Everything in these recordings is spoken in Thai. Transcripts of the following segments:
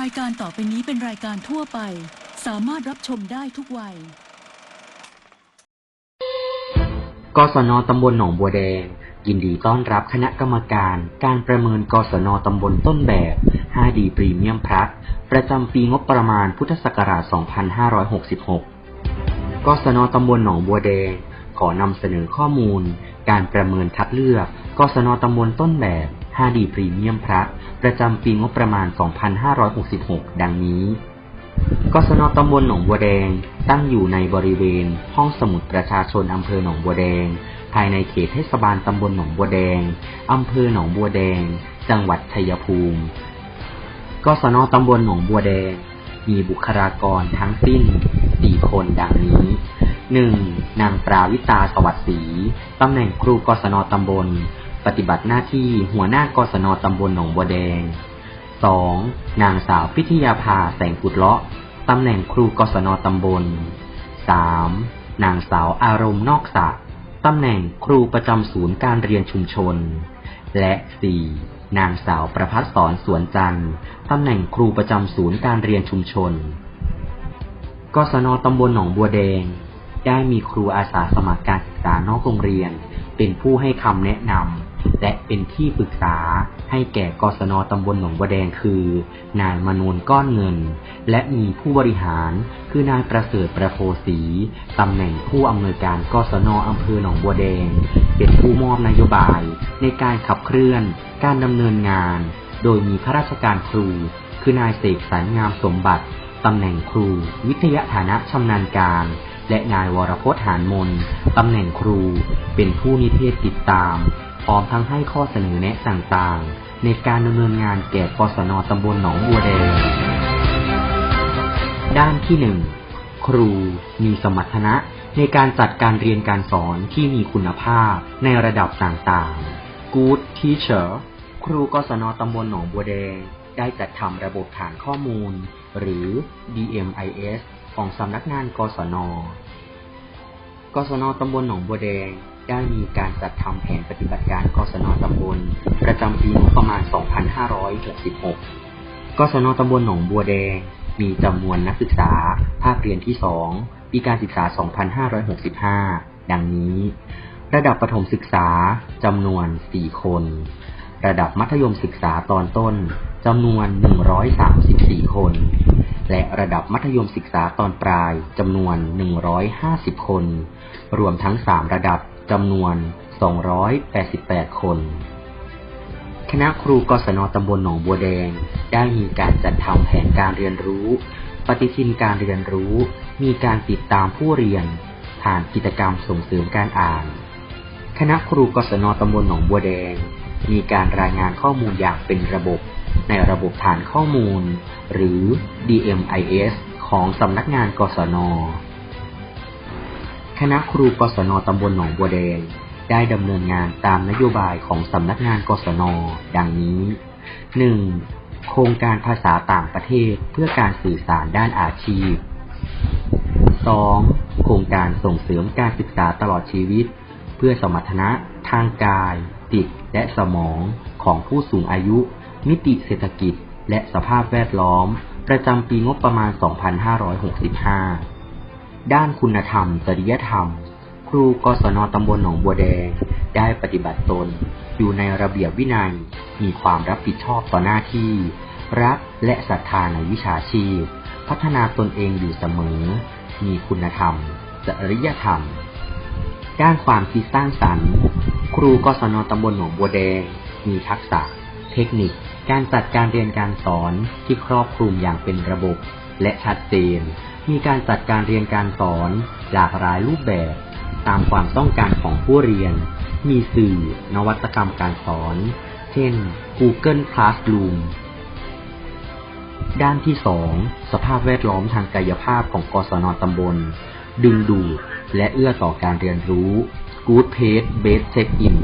รายการต่อไปนี้เป็นรายการทั่วไป สามารถรับชมได้ทุกวัย กศนตำบลหนองบัวแดง ยินดีต้อนรับคณะกรรมการ การประเมินกศนตำบลต้นแบบ 5D พรีเมียมพลัสประจำปีงบประมาณพุทธศักราช 2566 กศนตำบลหนองบัวแดง ขอนำเสนอข้อมูล การประเมินคัดเลือก กศนตำบลต้นแบบ 5D พรีเมียมพลัสประจำปีงบประมาณ 2566 ดังนี้ กศนตำบลหนองบัวแดง ตั้งอยู่ในบริเวณ ห้องสมุดประชาชนอำเภอหนองบัวแดง ภายในเขตเทศบาลตำบลหนองบัวแดง อำเภอหนองบัวแดง จังหวัดชัยภูมิ กศนตำบลหนองบัวแดง มีบุคลากรทั้งสิ้น 4 คนดังนี้ 1. นางปราวิตาสวัสดีตำแหน่งครูกศนตำบล ปฏิบัติหน้าที่หัวหน้ากศนตำบลหนองบัวแดง 2. นางสาวพิทยาภาแสงกุดเลาะตำแหน่งครูกศนตำบล 3. นางสาวอารมณ์นอกสะตำแหน่งครูประจำศูนย์การเรียนชุมชน และ 4. นางสาวประพัฒสอนสวนจันทร์ตำแหน่งครูประจำศูนย์การเรียนชุมชน กศนตำบลหนองบัวแดง ได้มีครูอาสาสมัครการศึกษานอกโรงเรียน เป็นผู้ให้คำแนะนำ และเป็นที่ปรึกษาให้แก่กศนตำบลหนองบัวแดงคือ นายมนูนก้อนเงิน และมีผู้บริหารคือนายประเสริฐประโพสีตำแหน่งผู้อำนวยการกศนอำเภอหนองบัวแดง เป็นผู้มอบนโยบายในการขับเคลื่อน การดำเนินงาน โดยมีข้าราชการครู คือนายเสกสรรงามสมบัติตำแหน่งครู วิทยาฐานะชำนาญการ และนายวรพจน์หานมนตำแหน่งครู เป็นผู้นิเทศติดตาม พร้อมทั้งให้ข้อเสนอแนะต่างๆ ในการดำเนินงานแก่กศนตำบลหนองบัวแดง ด้านที่หนึ่งครูมีสมรรถนะในการจัดการเรียนการสอนที่มีคุณภาพในระดับต่างๆ Good Teacher ครูกศนตำบลหนองบัวแดง ได้จัดทำระบบฐานข้อมูล หรือ DMIS ของสำนักงานกศน กศนตำบลหนองบัวแดง ได้มีการจัดทำแผนปฏิบัติการกศนตำบล ประจำปีงบประมาณ 2566 กศนตำบลหนองบัวแดง มีจำนวนนักศึกษา ภาคเรียนที่ 2 ปีการศึกษา 2565 ดังนี้ ระดับประถมศึกษาจำนวน 4 คน ระดับมัธยมศึกษาตอนต้นจำนวน 134 คน และระดับมัธยมศึกษาตอนปลายจำนวน 150 คน รวมทั้ง 3 ระดับ จำนวน 288 คน คณะครูกศนตำบลหนองบัวแดง ได้มีการจัดทำแผนการเรียนรู้ ปฏิทินการเรียนรู้ มีการติดตามผู้เรียน ผ่านกิจกรรมส่งเสริมการอ่าน คณะครูกศนตำบลหนองบัวแดง มีการรายงานข้อมูลอย่างเป็นระบบในระบบฐานข้อมูล หรือ DMIS ของสำนักงานกศน คณะครูกศนตำบลหนองบัวแดง ได้ดำเนินงานตามนโยบายของสำนักงานกศน ดังนี้ 1. โครงการภาษาต่างประเทศเพื่อการสื่อสารด้านอาชีพ 2. โครงการส่งเสริมการศึกษาตลอดชีวิต เพื่อสมรรถนะทางกาย จิตและสมองของผู้สูงอายุ มิติเศรษฐกิจ และสภาพแวดล้อม ประจำปีงบประมาณ 2565 ด้านคุณธรรม จริยธรรม ครูกศนตำบลหนองบัวแดง ได้ปฏิบัติตน อยู่ในระเบียบวินัย มีความรับผิดชอบต่อหน้าที่ รักและศรัทธาในวิชาชีพ พัฒนาตนเองอยู่เสมอ มีคุณธรรม จริยธรรม ด้านความคิดสร้างสรรค์ ครูกศนตำบลหนองบัวแดง มีทักษะ เทคนิค การจัดการเรียนการสอนที่ครอบคลุมอย่างเป็นระบบและชัดเจน มีการจัดการเรียนการสอน หลากหลายรูปแบบ ตามความต้องการของผู้เรียน มีสื่อ นวัตกรรมการสอน เช่น Google Classroom ด้านที่ 2 สภาพแวดล้อมทางกายภาพของกศนตำบล ดึงดูดและเอื้อต่อการเรียนรู้ Good Pace Based Check-in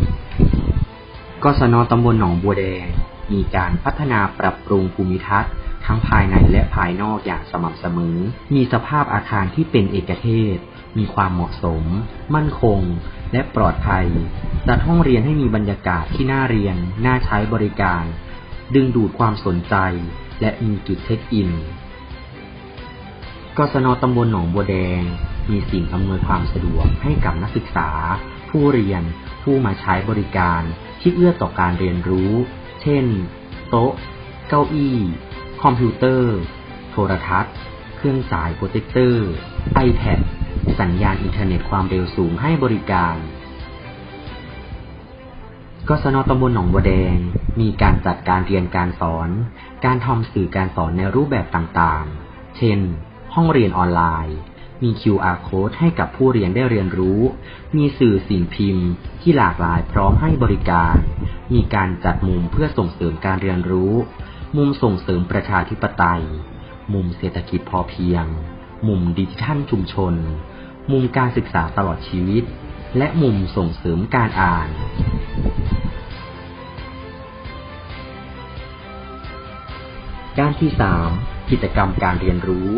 กศนตำบลหนองบัวแดง มีการพัฒนาปรับปรุงภูมิทัศน์ ทั้งภายในและภายนอกอย่างสม่ำเสมอ มีสภาพอาคารที่เป็นเอกเทศ มีความเหมาะสม มั่นคง และปลอดภัย จัดห้องเรียนให้มีบรรยากาศที่น่าเรียน น่าใช้บริการ ดึงดูดความสนใจ และมีจุดเช็คอิน กศนตำบลหนองบัวแดง มีสิ่งอำนวยความสะดวกให้กับนักศึกษา ผู้เรียน ผู้มาใช้บริการที่เอื้อต่อการเรียนรู้ เช่น โต๊ะ เก้าอี้ คอมพิวเตอร์ โทรทัศน์ เครื่องฉายโปรเจคเตอร์ iPad สัญญาณอินเทอร์เน็ตความเร็วสูงให้บริการ กศนตำบลหนองบัวแดง มีการจัดการเรียนการสอน การทำสื่อการสอนในรูปแบบต่างๆ เช่น ห้องเรียนออนไลน์ มี QR code ให้กับผู้เรียนได้เรียนรู้ มีสื่อสิ่งพิมพ์ที่หลากหลายพร้อมให้บริการ มีการจัดมุมเพื่อส่งเสริมการเรียนรู้ มุมส่งเสริมประชาธิปไตย มุมเศรษฐกิจพอเพียง มุมดิจิทัลชุมชน มุมการศึกษาตลอดชีวิต และมุมส่งเสริมการอ่าน ด้านที่ 3 กิจกรรมการเรียนรู้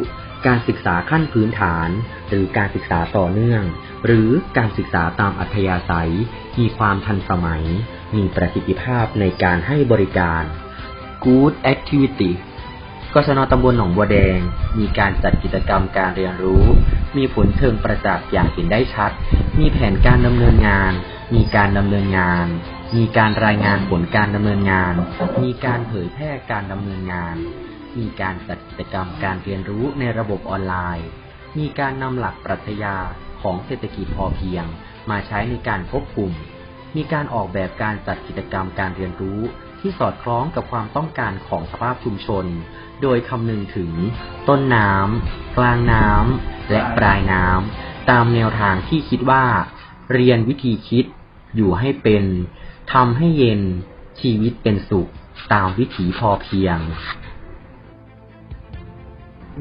การศึกษาขั้นพื้นฐาน หรือการศึกษาต่อเนื่อง หรือการศึกษาตามอัธยาศัย มีความทันสมัย มีประสิทธิภาพในการให้บริการ Good Activity กศนตำบลหนองบัวแดง มีการจัดกิจกรรมการเรียนรู้ มีผลเชิงประจักษ์อย่างเห็นได้ชัด มีแผนการดำเนินงาน มีการดำเนินงาน มีการรายงานผลการดำเนินงาน มีการเผยแพร่การดำเนินงาน มีการจัดกิจกรรมการเรียนรู้ในระบบออนไลน์ มีการนำหลักปรัชญาของเศรษฐกิจพอเพียง มาใช้ในการควบคุม มีการออกแบบการจัดกิจกรรมการเรียนรู้ที่สอดคล้องกับความต้องการของสภาพชุมชน โดยคำนึงถึง ต้นน้ำ กลางน้ำ และปลายน้ำ ตามแนวทางที่คิดว่า เรียนวิธีคิด อยู่ให้เป็น ทำให้เย็น ชีวิตเป็นสุข ตามวิถีพอเพียง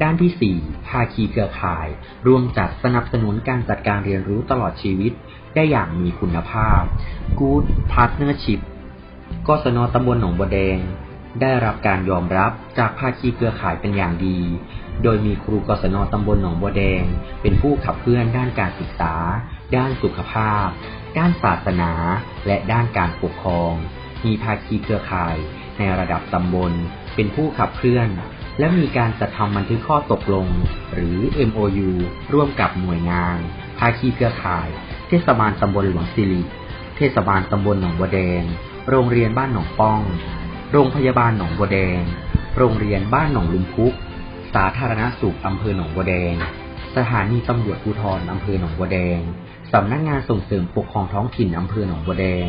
ด้านที่ 4 ภาคีเครือข่าย ร่วมจัดสนับสนุนการจัดการเรียนรู้ตลอดชีวิต ได้อย่างมีคุณภาพ Good Partnership กศนตำบลหนองบัวแดง ได้รับการยอมรับจากภาคีเครือข่ายเป็นอย่างดี โดยมีครูกศนตำบลหนองบัวแดง เป็นผู้ขับเคลื่อนด้านการศึกษา ด้านสุขภาพ ด้านศาสนา และด้านการปกครอง มีภาคีเครือข่าย ในระดับตำบล เป็นผู้ขับเคลื่อน และมีการจัดทำบันทึกข้อตกลง หรือ MOU ร่วมกับหน่วยงาน ภาคีเครือข่าย เทศบาลตำบลหลวงสิริเทศบาลตำบลหนองบัวแดง โรงเรียนบ้านหนองป้อง โรงพยาบาลหนองบัวแดง โรงเรียนบ้านหนองลุมพุก สาธารณสุขอำเภอหนองบัวแดง สถานีตำรวจภูธรอำเภอหนองบัวแดง สำนักงานส่งเสริมปกครองท้องถิ่นอำเภอหนองบัวแดง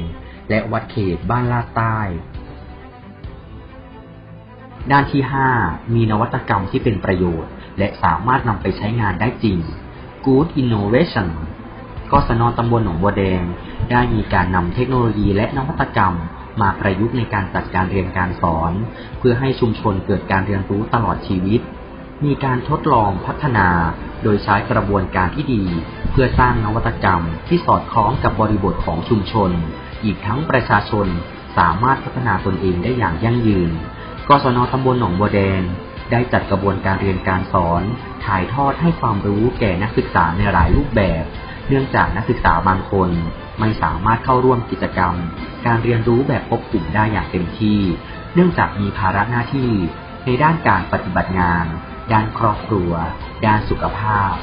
และวัดเขตบ้านลาดใต้ ด้านที่ 5 มีนวัตกรรมที่เป็นประโยชน์ และสามารถนำไปใช้งานได้จริง Good Innovation กศนตำบลหนองบัวแดง ได้มีการนำเทคโนโลยีและนวัตกรรม มาประยุกต์ในการจัดการเรียนการสอน เพื่อให้ชุมชนเกิดการเรียนรู้ตลอดชีวิต มีการทดลองพัฒนา โดยใช้กระบวนการที่ดี เพื่อสร้างนวัตกรรมที่สอดคล้องกับบริบทของชุมชน อีกทั้งประชาชนสามารถพัฒนาตนเองได้อย่างยั่งยืน กศนตำบลหนองบัวแดงได้จัดกระบวนการเรียนการสอน ถ่ายทอดให้ความรู้แก่นักศึกษาในหลายรูปแบบ เนื่องจากนักศึกษาบางคนไม่สามารถเข้าร่วมกิจกรรม การเรียนรู้แบบพบกลุ่มได้อย่างเต็มที่ เนื่องจากมีภาระหน้าที่ในด้านการปฏิบัติงาน ด้านครอบครัว ด้านสุขภาพ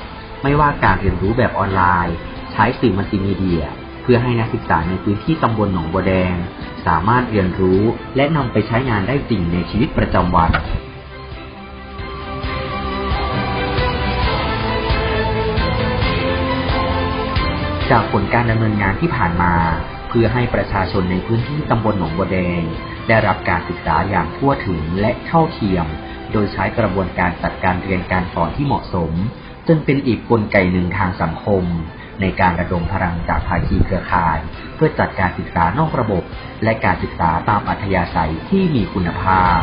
ไม่ว่าการเรียนรู้แบบออนไลน์ ใช้สื่อมัลติมีเดีย เพื่อให้นักศึกษาในพื้นที่ตำบลหนองบัวแดง สามารถเรียนรู้และนำไปใช้งานได้จริงในชีวิตประจำวัน จากผลการดำเนินงานที่ผ่านมา เพื่อให้ประชาชนในพื้นที่ตำบลหนองบัวแดง ได้รับการศึกษาอย่างทั่วถึงและเท่าเทียม โดยใช้กระบวนการจัดการเรียนการสอนที่เหมาะสม จนเป็นอีกกลไกหนึ่งทางสังคม ในการระดมพลังจากภาคีเครือข่าย เพื่อจัดการศึกษานอกระบบ และการศึกษาตามอัธยาศัยที่มีคุณภาพ